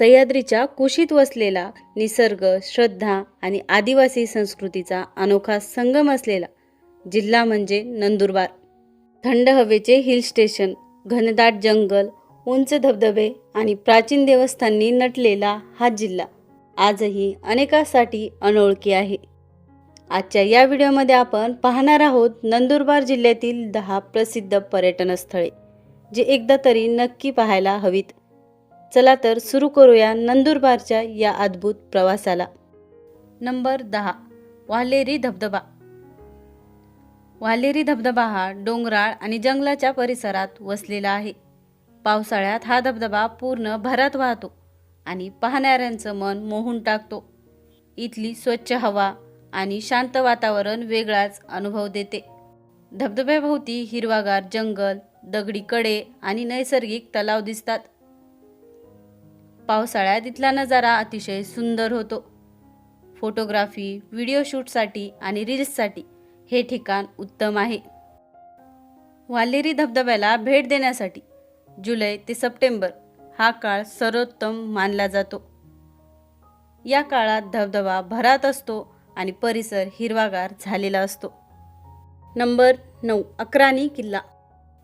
सह्याद्रीच्या कुशीत वसलेला निसर्ग श्रद्धा आणि आदिवासी संस्कृतीचा अनोखा संगम असलेला जिल्हा म्हणजे नंदुरबार. थंड हवेचे हिल स्टेशन घनदाट जंगल उंच धबधबे आणि प्राचीन देवस्थांनी नटलेला हा जिल्हा आजही अनेकांसाठी अनोळखी आहे. आजच्या या व्हिडिओमध्ये आपण पाहणार आहोत नंदुरबार जिल्ह्यातील दहा प्रसिद्ध पर्यटन स्थळे जे एकदा तरी नक्की पाहायला हवीत. चला तर सुरू करूया नंदुरबारच्या या अद्भुत प्रवासाला. नंबर दहा वालेरी धबधबा. वालेरी धबधबा हा डोंगराळ आणि जंगलाच्या परिसरात वसलेला आहे. पावसाळ्यात हा धबधबा पूर्ण भरात वाहतो आणि पाहणाऱ्यांचं मन मोहून टाकतो. इथली स्वच्छ हवा आणि शांत वातावरण वेगळाच अनुभव देते. धबधब्याभोवती हिरवागार जंगल दगडी कडे आणि नैसर्गिक तलाव दिसतात. पावसाळ्यात इथला नजारा अतिशय सुंदर होतो. फोटोग्राफी व्हिडिओ शूटसाठी आणि रील्ससाठी हे ठिकाण उत्तम आहे. वालेरी धबधब्याला भेट देण्यासाठी जुलै ते सप्टेंबर हा काळ सर्वोत्तम मानला जातो. या काळात धबधबा भरात असतो आणि परिसर हिरवागार झालेला असतो. नंबर नऊ अक्राणी किल्ला.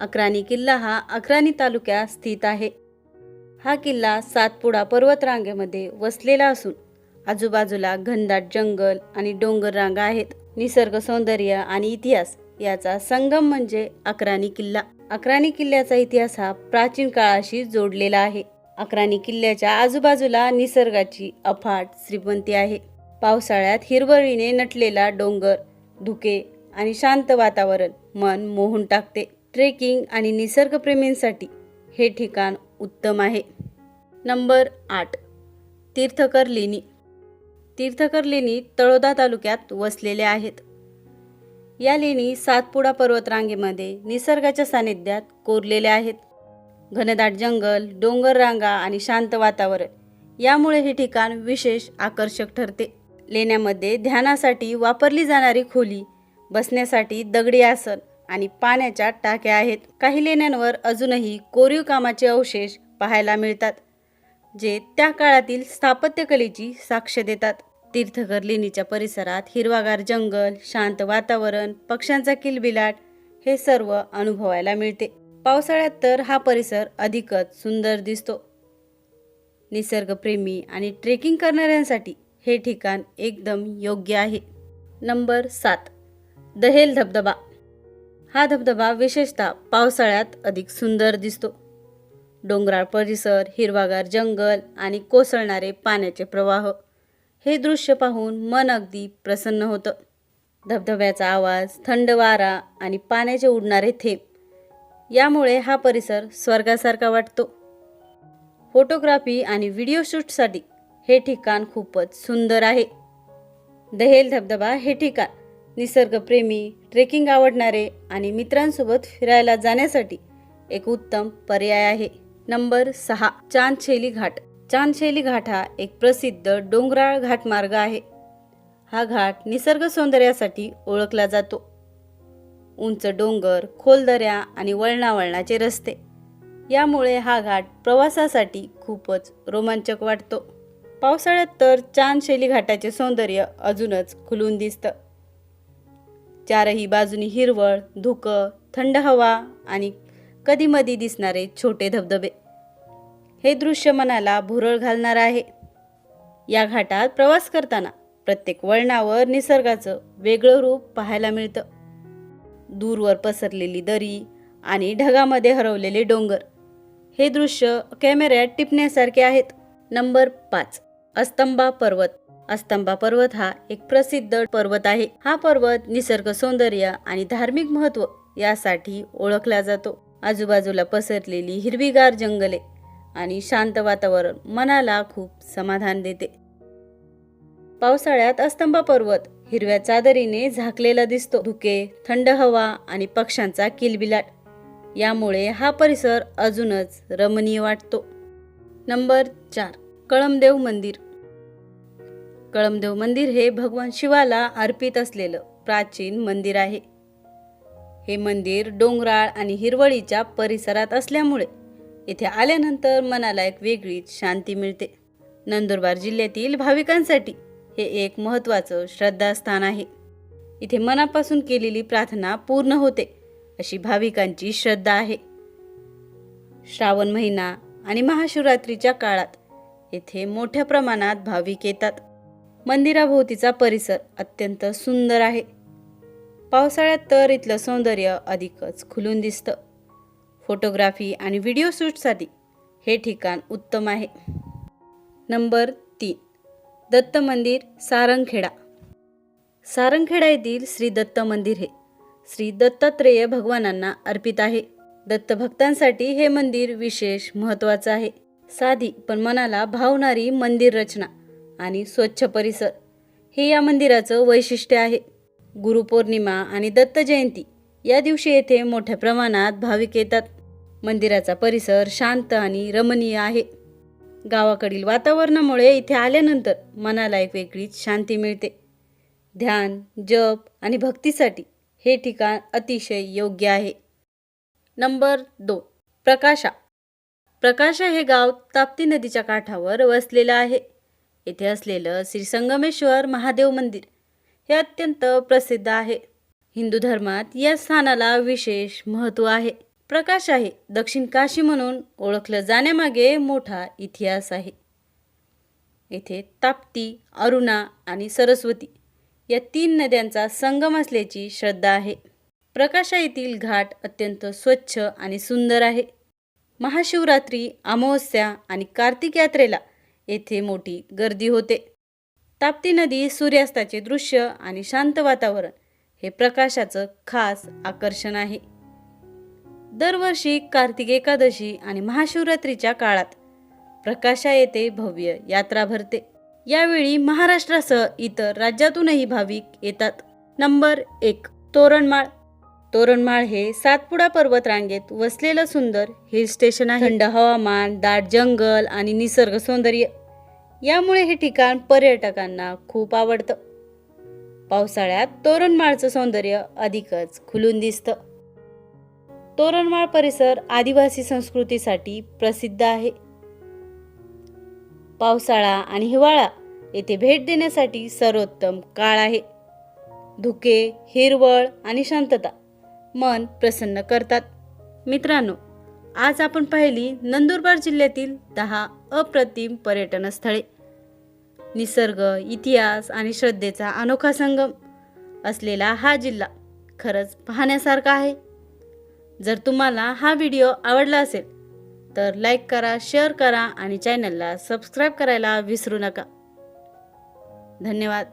अक्राणी किल्ला हा अक्राणी तालुक्यात स्थित आहे. हा किल्ला सातपुडा पर्वतरांगेमध्ये वसलेला असून आजूबाजूला घनदाट जंगल आणि डोंगर रांगा आहेत. निसर्ग सौंदर्य आणि इतिहास याचा संगम म्हणजे अकराणी किल्ला. अकराणी किल्ल्याचा इतिहास हा प्राचीन काळाशी जोडलेला आहे. अकराणी किल्ल्याच्या आजूबाजूला निसर्गाची अफाट श्रीमंती आहे. पावसाळ्यात हिरवळीने नटलेला डोंगर धुके आणि शांत वातावरण मन मोहून टाकते. ट्रेकिंग आणि निसर्गप्रेमींसाठी हे ठिकाण उत्तम आहे. नंबर आठ. तीर्थकर लेणी. तीर्थकर लेणी तळोदा तालुक्यात वसलेल्या आहेत. या लेणी सातपुडा पर्वतरांगेमध्ये निसर्गाच्या सानिध्यात कोरलेल्या आहेत. घनदाट जंगल डोंगर रांगा आणि शांत वातावरण यामुळे हे ठिकाण विशेष आकर्षक ठरते. लेण्यामध्ये ध्यानासाठी वापरली जाणारी खोली बसण्यासाठी दगडी आसन आणि पाण्याच्या टाक्या आहेत. काही लेण्यांवर अजूनही कोरीव कामाचे अवशेष पाहायला मिळतात जे त्या काळातील स्थापत्यकलेची साक्ष देतात. तीर्थघर लेणीच्या परिसरात हिरवागार जंगल शांत वातावरण पक्ष्यांचा किलबिलाट हे सर्व अनुभवायला मिळते. पावसाळ्यात तर हा परिसर अधिकच सुंदर दिसतो. निसर्गप्रेमी आणि ट्रेकिंग करणाऱ्यांसाठी हे ठिकाण एकदम योग्य आहे. नंबर सात दहेल धबधबा. हा धबधबा विशेषतः पावसाळ्यात अधिक सुंदर दिसतो. डोंगराळ परिसर हिरवागार जंगल आणि कोसळणारे पाण्याचे प्रवाह. हे दृश्य पाहून मन अगदी प्रसन्न होतं. धबधब्याचा आवाज थंड वारा आणि पाण्याचे उडणारे थेंब. यामुळे हा परिसर स्वर्गासारखा वाटतो. फोटोग्राफी आणि व्हिडिओ शूटसाठी हे ठिकाण खूपच सुंदर आहे. दहेल धबधबा हे ठिकाण. निसर्गप्रेमी ट्रेकिंग आवडणारे आणि मित्रांसोबत फिरायला जाण्यासाठी एक उत्तम पर्याय आहे. नंबर सहा चांदशेली घाट. चांदशेली घाट हा एक प्रसिद्ध डोंगराळ घाटमार्ग आहे. हा घाट निसर्ग सौंदर्यासाठी ओळखला जातो. उंच डोंगर खोल दऱ्या आणि वळणावळणाचे रस्ते. यामुळे हा घाट प्रवासासाठी खूपच रोमांचक वाटतो. पावसाळ्यात तर चांदशैली घाटाचे सौंदर्य अजूनच खुलून दिसतं. चारही बाजूनी हिरवळ धुकं थंड हवा आणि कधीमधी दिसणारे छोटे धबधबे. हे दृश्य मनाला भुरळ घालणार आहे. या घाटात प्रवास करताना प्रत्येक वळणावर निसर्गाचं वेगळं रूप पाहायला मिळतं. दूरवर पसरलेली दरी आणि ढगामध्ये हरवलेले डोंगर हे दृश्य कॅमेऱ्यात टिपण्यासारखे आहेत. नंबर पाच अस्तंबा पर्वत. अस्तंबा पर्वत हा एक प्रसिद्ध पर्वत आहे. हा पर्वत निसर्ग सौंदर्य आणि धार्मिक महत्त्व यासाठी ओळखला जातो. आजूबाजूला पसरलेली हिरवीगार जंगले आणि शांत वातावरण मनाला खूप समाधान देते. पावसाळ्यात अस्तंबा पर्वत हिरव्या चादरीने झाकलेला दिसतो. धुके थंड हवा आणि पक्ष्यांचा किलबिलाट. यामुळे हा परिसर अजूनच रमणीय वाटतो. नंबर चार कळमदेव मंदिर. कळमदेव मंदिर हे भगवान शिवाला अर्पित असलेलं प्राचीन मंदिर आहे. हे मंदिर डोंगराळ आणि हिरवळीच्या परिसरात असल्यामुळे इथे आल्यानंतर मनाला एक वेगळीच शांती मिळते. नंदुरबार जिल्ह्यातील भाविकांसाठी हे एक महत्त्वाचं श्रद्धास्थान आहे. इथे मनापासून केलेली प्रार्थना पूर्ण होते अशी भाविकांची श्रद्धा आहे. श्रावण महिना आणि महाशिवरात्रीच्या काळात येथे मोठ्या प्रमाणात भाविक येतात. मंदिराभोवतीचा परिसर अत्यंत सुंदर आहे. पावसाळ्यात तर इथलं सौंदर्य अधिकच खुलून दिसतं. फोटोग्राफी आणि व्हिडिओ शूटसाठी हे ठिकाण उत्तम आहे. नंबर तीन दत्त मंदिर सारंगखेडा. सारंगखेडा येथील श्री दत्त मंदिर हे श्री दत्तात्रेय भगवानांना अर्पित आहे. दत्त भक्तांसाठी हे मंदिर विशेष महत्त्वाचं आहे. साधी पण मनाला भावणारी मंदिर रचना. आणि स्वच्छ परिसर हे या मंदिराचं वैशिष्ट्य आहे. गुरुपौर्णिमा आणि दत्त जयंती या दिवशी येथे मोठ्या प्रमाणात भाविक येतात. मंदिराचा परिसर शांत आणि रमणीय आहे. गावाकडील वातावरणामुळे इथे आल्यानंतर मनाला एक वेगळीच शांती मिळते. ध्यान जप आणि भक्तीसाठी हे ठिकाण अतिशय योग्य आहे. नंबर दोन प्रकाशा. प्रकाशा हे गाव ताप्ती नदीच्या काठावर वसलेलं आहे. येथे असलेलं श्री संगमेश्वर महादेव मंदिर हे अत्यंत प्रसिद्ध आहे. हिंदू धर्मात या स्थानाला विशेष महत्त्व आहे. प्रकाश आहे. दक्षिण काशी म्हणून ओळखलं जाण्यामागे मोठा इतिहास आहे. येथे ताप्ती अरुणा आणि सरस्वती या तीन नद्यांचा संगम असल्याची श्रद्धा आहे. प्रकाशा येथील घाट अत्यंत स्वच्छ आणि सुंदर आहे. महाशिवरात्री अमावस्या आणि कार्तिक यात्रेला येथे मोठी गर्दी होते. ताप्ती नदी सूर्यास्ताचे दृश्य आणि शांत वातावरण हे प्रकाशाचं खास आकर्षण आहे. दरवर्षी कार्तिक एकादशी आणि महाशिवरात्रीच्या काळात प्रकाशा येथे भव्य यात्रा भरते. यावेळी महाराष्ट्रासह इतर राज्यातूनही भाविक येतात. नंबर एक तोरणमाळ. तोरणमाळ हे सातपुडा पर्वत रांगेत वसलेलं सुंदर हिल स्टेशन आहे. थंड हवामान दाट जंगल आणि निसर्ग सौंदर्य. यामुळे हे ठिकाण पर्यटकांना खूप आवडतं. पावसाळ्यात तोरणमाळचं सौंदर्य अधिकच खुलून दिसतं. तोरणमाळ परिसर आदिवासी संस्कृतीसाठी प्रसिद्ध आहे. पावसाळा आणि हिवाळा येथे भेट देण्यासाठी सर्वोत्तम काळ आहे. धुके हिरवळ आणि शांतता. मन प्रसन्न करतात. मित्रांनो आज आपण पाहिली नंदुरबार जिल्ह्यातील दहा अप्रतिम पर्यटन स्थळे निसर्ग इतिहास आणि श्रद्धेचा अनोखा संगम असलेला हा जिल्हा खरंच पाहण्यासारखा आहे. जर तुम्हाला हा व्हिडिओ आवडला असेल तर लाईक करा शेअर करा आणि चॅनलला सबस्क्राईब करायला विसरू नका. धन्यवाद.